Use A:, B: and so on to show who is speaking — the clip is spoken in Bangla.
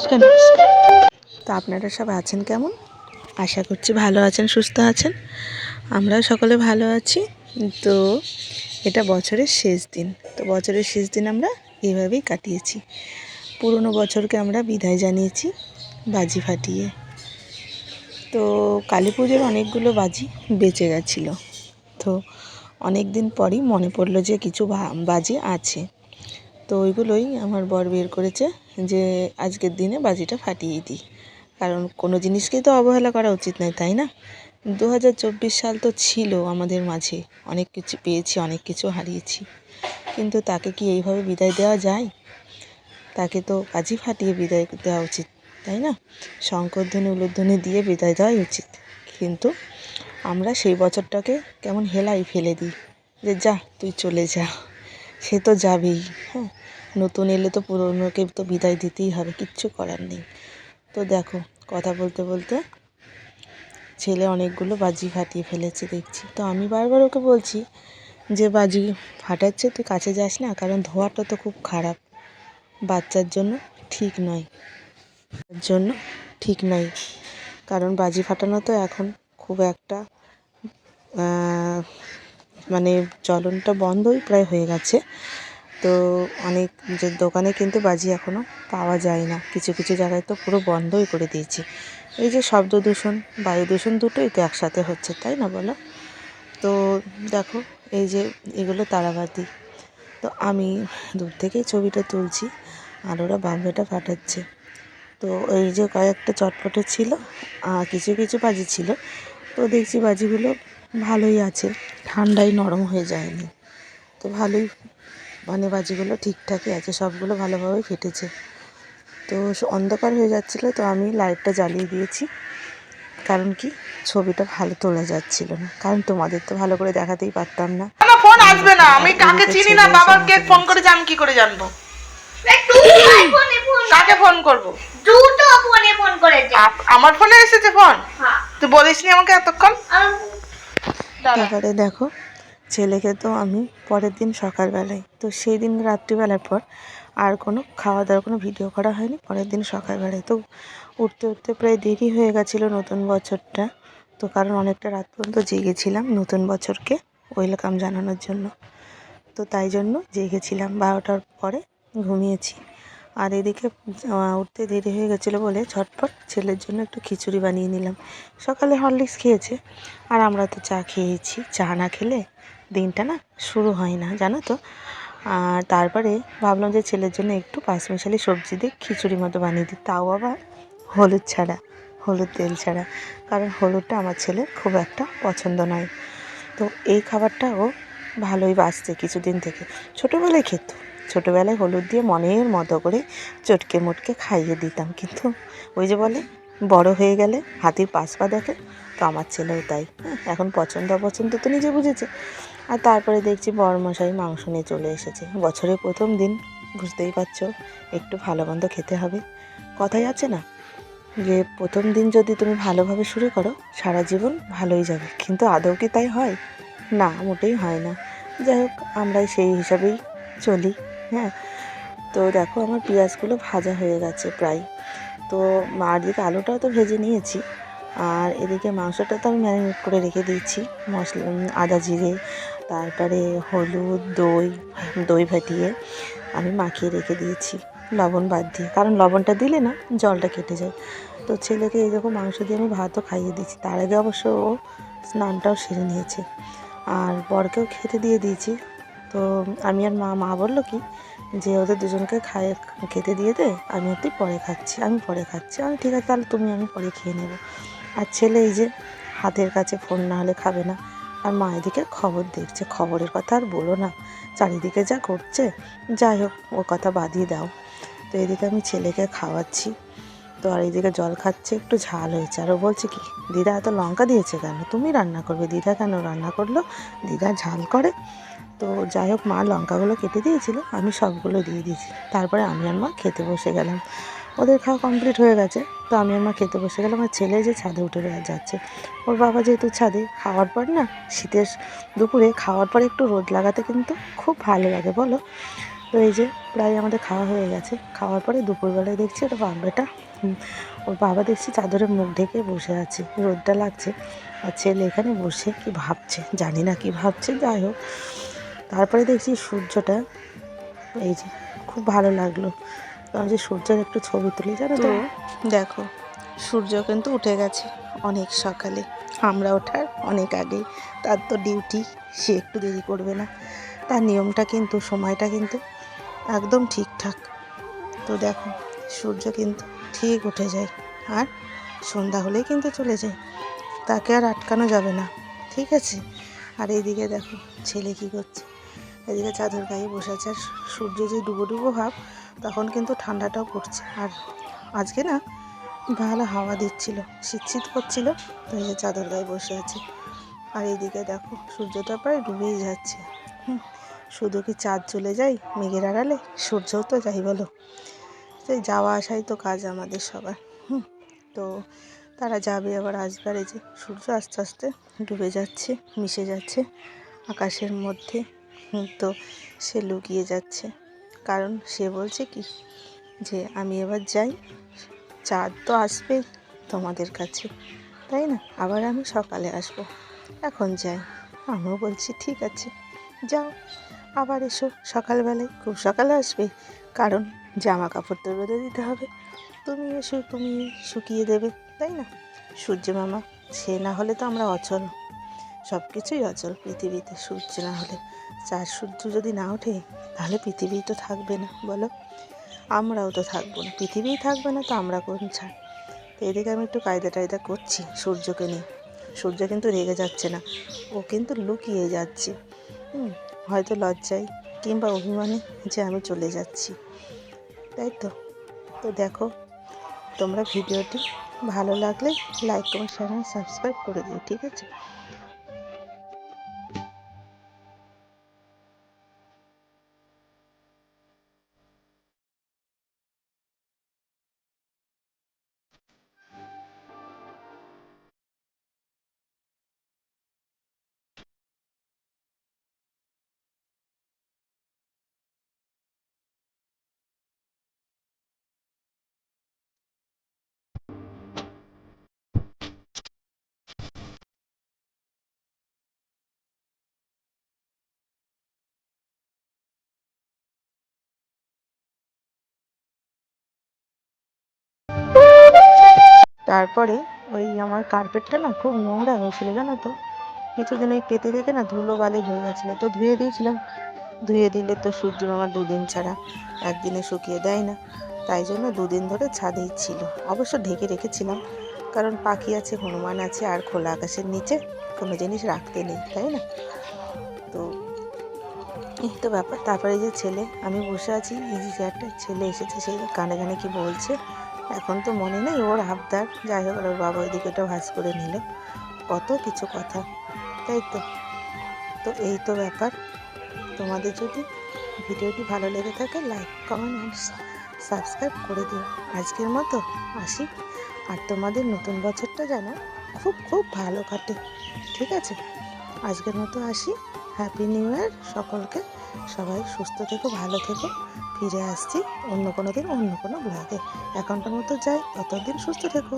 A: নমস্কার নমস্কার তো আপনারা সব আছেন কেমন? আশা করছি ভালো আছেন, সুস্থ আছেন। আমরাও সকলে ভালো আছি। তো এটা বছরের শেষ দিন। তো বছরের শেষ দিন আমরা এইভাবেই কাটিয়েছি। পুরনো বছরকে আমরা বিদায় জানিয়েছি বাজি ফাটিয়ে। তো কালী পুজোর অনেকগুলো বাজি বেঁচে গেছিল। তো অনেক দিন পরই মনে পড়ল যে কিছু বাজি আছে। তো ওইগুলোই আমার বর বের করেছে যে আজকের দিনে বাজিটা ফাটিয়ে দিই। কারণ কোনো জিনিসকেই তো অবহেলা করা উচিত নয়, তাই না? দু হাজার চব্বিশ সাল তো ছিল আমাদের মাঝে। অনেক কিছু পেয়েছি, অনেক কিছু হারিয়েছি। কিন্তু তাকে কি এইভাবে বিদায় দেওয়া যায়? তাকে তো বাজি ফাটিয়ে বিদায় দেওয়া উচিত, তাই না? শঙ্করধ্বনি, উলুধ্বনি দিয়ে বিদায় দেওয়াই উচিত। কিন্তু আমরা সেই বছরটাকে কেমন হেলাই ফেলে দিই যে যা, তুই চলে যা। সে তো যাবেই হ্যাঁ। নতুন এলে তো পুরোনোকে তো বিদায় দিতেই হবে, কিচ্ছু করার নেই। তো দেখো, কথা বলতে বলতে ছেলে অনেকগুলো বাজি ফাটিয়ে ফেলেছে, দেখছি। তো আমি বারবার ওকে বলছি যে, বাজি ফাটাচ্ছে, তুই কাছে যাস না, কারণ ধোয়াটা তো খুব খারাপ। বাচ্চার জন্য ঠিক নয় জন্য ঠিক নয়। কারণ বাজি ফাটানো তো এখন খুব একটা মানে চলনটা বন্ধই প্রায় হয়ে গেছে। তো অনেক যে দোকানে কিন্তু বাজি এখনও পাওয়া যায় না কিছু কিছু জায়গায় তো পুরো বন্ধই করে দিয়েছে। এই যে শব্দ দূষণ, বায়ু দূষণ দুটোই তো একসাথে হচ্ছে, তাই না বলো? তো দেখো, এই যে এগুলো তারাবাতি। তো আমি দূর থেকেই ছবিটা তুলছি আর ওরা বাম্বেটা ফাটাচ্ছে। তো এই যে কয়েকটা চটপটে ছিল আর কিছু কিছু বাজি ছিল। তো দেখছি বাজিগুলো ভালোই আছে ঠান্ডায় নরম হয়ে যায়নি। তো ভালোই মানে বাজিগুলো ঠিকঠাকই আছে সবগুলো ভালোভাবেই ফেটেছে। তো অন্ধকার হয়ে যাচ্ছিল তো আমি লাইটটা জ্বালিয়ে দিয়েছি। কারণ কি? ছবিটা ভালো তোলা যাচ্ছিল না। কারণ তোমাদের তো ভালো করে দেখাতেই পারতাম না।
B: না ফোন আসবে না? আমি কাকে চিনি না? বাবাকে
A: আমাকে
B: ফোন করে আমি কি করে জানব? কাকে ফোন করব?
C: দুটো ফোনে ফোন করেছে।
B: আমার ফোনে এসেছে ফোন
C: হ্যাঁ।
B: তুই বলিসনি আমাকে এতক্ষণ।
A: তারপরে দেখো, ছেলেকে তো আমি পরের দিন সকালবেলায়, তো সেই দিন রাত্রিবেলার পর আর কোনো খাওয়া দাওয়ার কোনো ভিডিও করা হয়নি, পরের দিন সকালবেলায়। তো উঠতে উঠতে প্রায় দেরি হয়ে গেছিল নতুন বছরটা, তো কারণ অনেকটা রাত পর্যন্ত জেগেছিলাম নতুন বছরকে, ওয়েলকাম জানানোর জন্য। তো তাই জন্য জেগেছিলাম, বারোটার পরে ঘুমিয়েছি। আর এদিকে উঠতে দেরি হয়ে গেছিল বলে ঝটপট ছেলের জন্য একটু খিচুড়ি বানিয়ে নিলাম। সকালে হরলিক্স খেয়েছে। আর আমরা তো চা খেয়েছি। চা না খেলে দিনটা না শুরু হয় না, জানো তো। আর তারপরে ভাবলাম যে ছেলের জন্য একটু পাঁচমিশালি সবজি দিয়ে খিচুড়ি মতো বানিয়ে দিই। তাও আবার হলুদ ছাড়া, হলুদ তেল ছাড়া। কারণ হলুদটা আমার ছেলের খুব একটা পছন্দ নয়। তো এই খাবারটাও ভালোই বাসছে কিছুদিন থেকে। ছোটোবেলায় খেত। ছোটোবেলায় হলুদ দিয়ে মনের মতো করে চটকে মোটকে খাইয়ে দিতাম। কিন্তু ওই যে বলে বড় হয়ে গেলে হাতির পাশ পা দেখে তো আমার ছেলেও তাই। হ্যাঁ, এখন পছন্দ অপছন্দ তো নিজে বুঝেছে। আর তারপরে দেখছি বড়মশাই মাংস নিয়ে চলে এসেছে। বছরের প্রথম দিন বুঝতেই পারছ একটু ভালো মন্দ খেতে হবে। কথাই আছে না যে প্রথম দিন যদি তুমি ভালোভাবে শুরু করো সারা জীবন ভালোই যাবে। কিন্তু আদৌ কি তাই হয়? না মোটেই হয় না। যাই হোক আমরা সেই হিসাবেই চলি। হ্যাঁ তো দেখো আমার পেঁয়াজগুলো ভাজা হয়ে গেছে প্রায়। তো আর দিকে আলুটাও তো ভেজে নিয়েছি, আর এদিকে মাংসটা তো আমি ম্যারিনেট করে রেখে দিয়েছি, মশলা আদা জিরে, তারপরে হলুদ, দই দই ফাটিয়ে আমি মাখিয়ে রেখে দিয়েছি, লবণ বাদ দিয়ে। কারণ লবণটা দিলে না জলটা কেটে যায়। তো ছেলেকে এই দেখো মাংস দিয়ে আমি ভাতও খাইয়ে দিয়েছি, তার আগে অবশ্য ও স্নানটাও সেরে নিয়েছে। আর বরকেও খেতে দিয়ে দিয়েছি তো আমি আর মা মা বলল কি যে ওদের দুজনকে খায় খেতে দিয়ে দে, আমি তুই পরে খাচ্ছি, আমি পরে খাচ্ছি। আমি ঠিক আছে, তাহলে তুমি, আমি পরে খেয়ে নেব। আর ছেলে এই যে হাতের কাছে ফোন না হলে খাবে না। আর মা এদিকে খবর দেখছে, খবরের কথা আর বলো না। চারিদিকে যা করছে যাই হোক ও কথা বাদিয়ে দাও। তো এদিকে আমি ছেলেকে খাওয়াচ্ছি। তো আর এইদিকে জল খাচ্ছে, একটু ঝাল হয়েছে। আর ও বলছে কি, দিদা এত লঙ্কা দিয়েছে কেন? তুমি রান্না করবে। দিদা কেন রান্না করল? দিদা ঝাল করে। তো যাই হোক, মা লঙ্কাগুলো কেটে দিয়েছিল, আমি সবগুলো দিয়ে দিয়েছি। তারপরে আমি আর মা খেতে বসে গেলাম। ওদের খাওয়া কমপ্লিট হয়ে গেছে, তো আমি মা খেতে বসে গেলাম। আর ছেলে যে ছাদে উঠে যাচ্ছে। ওর বাবা যেহেতু ছাদে, খাওয়ার পর না, শীতের দুপুরে খাওয়ার পর একটু রোদ লাগাতে কিন্তু খুব ভালো লাগে, বলো? তো এই যে প্রায় আমাদের খাওয়া হয়ে গেছে। খাওয়ার পরে দুপুরবেলায় দেখছি ওটা বাবাটা ওর বাবা দেখছি চাদরের মুখ ঢেকে বসে আছে, রোদটা লাগছে। আর ছেলে এখানে বসে কি ভাবছে? জানি না কি ভাবছে, যাই হোক। তারপরে দেখছি সূর্যটা, এই যে খুব ভালো লাগল। যে সূর্যের একটু ছবি তুলি, জানো তো? দেখো, সূর্য কিন্তু উঠে গেছে অনেক সকালে। আমরা ওঠার অনেক আগে। তার তো ডিউটি সে একটু দেরি করবে না। তার নিয়মটা কিন্তু, সময়টা কিন্তু একদম ঠিকঠাক। তো দেখো, সূর্য কিন্তু ঠিক উঠে যায়। আর সন্ধ্যা হলেই কিন্তু চলে যায়। তাকে আর আটকানো যাবে না, ঠিক আছে? আর এইদিকে দেখো, ছেলে কী করছে? এদিকে চাদর গায়ে বসে আছে, আর সূর্য যে ডুবো ডুবো ভাব, তখন কিন্তু ঠান্ডাটাও পড়ছে। আর আজকে না ভালো হাওয়া দিচ্ছিল, শীত শীত করছিল, তো এই চাদর গায়ে বসে আছে। আর এইদিকে দেখো, সূর্যটা প্রায় ডুবেই যাচ্ছে। হুম, শুধু কি চাঁদ চলে যায় মেঘের আড়ালে? সূর্যও তো যাই বলো। সেই যাওয়া আসাই তো কাজ আমাদের সবার। হুম, তো তারা যাবে আবার আসবে এই যে সূর্য আস্তে আস্তে ডুবে যাচ্ছে, মিশে যাচ্ছে আকাশের মধ্যে। তো সে লুকিয়ে যাচ্ছে। কারণ সে বলছে কি, যে আমি এবার যাই, চাঁদ তো আসবেই তোমাদের কাছে, তাই না? আবার আমি সকালে আসব। এখন যাই। আমিও বলছি, ঠিক আছে, যাও। আবার এসো সকালবেলায়। খুব সকালে আসবে, কারণ জামা কাপড় তো রোদে দিতে হবে। তুমি এসো, তুমি শুকিয়ে দেবে, তাই না? সূর্য মামা, সে না হলে তো আমরা অচল। সব কিছুই অচল পৃথিবীতে, সূর্য না হলে। চার সূর্য যদি না ওঠে, তাহলে পৃথিবী তো থাকবে না, বলো। আমরাও তো থাকব না, পৃথিবীই থাকবে না তো আমরা কোন ছাড়? তো এদিকে আমি একটু কায়দা টায়দা করছি সূর্যকে নিয়ে। সূর্য কিন্তু রেগে যাচ্ছে না, ও কিন্তু লুকিয়ে যাচ্ছে। হুম, হয়তো লজ্জায় কিংবা অভিমানে যে আমি চলে যাচ্ছি। তাই তো? তো দেখো, তোমরা ভিডিওটি ভালো লাগলে লাইক কমেন্ট শেয়ার সাবস্ক্রাইব করে দিও, ঠিক আছে? তারপরে ওই আমার কার্পেটটা না খুব নোংরা হয়েছিল, জানো তো? কিছুদিন ওই পেতে পেতে না ধুলো বালি হয়ে গেছিল, তো ধুয়ে দিয়েছিলাম। ধুয়ে দিলে তো সূর্য মামা দুদিন ছাড়া একদিনে শুকিয়ে দেয় না। তাই জন্য দুদিন ধরে ছাদেই ছিল। অবশ্য ঢেকে রেখেছিলাম, কারণ পাখি আছে, হনুমান আছে, আর খোলা আকাশের নিচে কোনো জিনিস রাখতে নেই, তাই না? তো এই তো ব্যাপার। তারপরে যে ছেলে, আমি বসে আছি ইজি চেয়ারটা ছেলে এসেছে, সে কানে কানে কি বলছে? এখন তো মনে নেই ওর আবদার। যাই হোক ওর বাবা ওইদিকে ওটা ভাজ করে নিল। কত কিছু কথা, তাই তো? তো এই তো ব্যাপার। তোমাদের যদি ভিডিওটি ভালো লেগে থাকে লাইক কমেন্ট অ্যান্ড সাবস্ক্রাইব করে দিও। আজকের মতো আসি। আর তোমাদের নতুন বছরটা যেন খুব খুব ভালো কাটে। ঠিক আছে? আজকের মতো আসি। হ্যাপি নিউ ইয়ার সকলকে। সবাই সুস্থ থেকো, ভালো থেকো। ফিরে আসছি অন্য কোনো দিন অন্য কোনো ব্লগে। এখনটার মতো যাই ততদিন সুস্থ থেকো।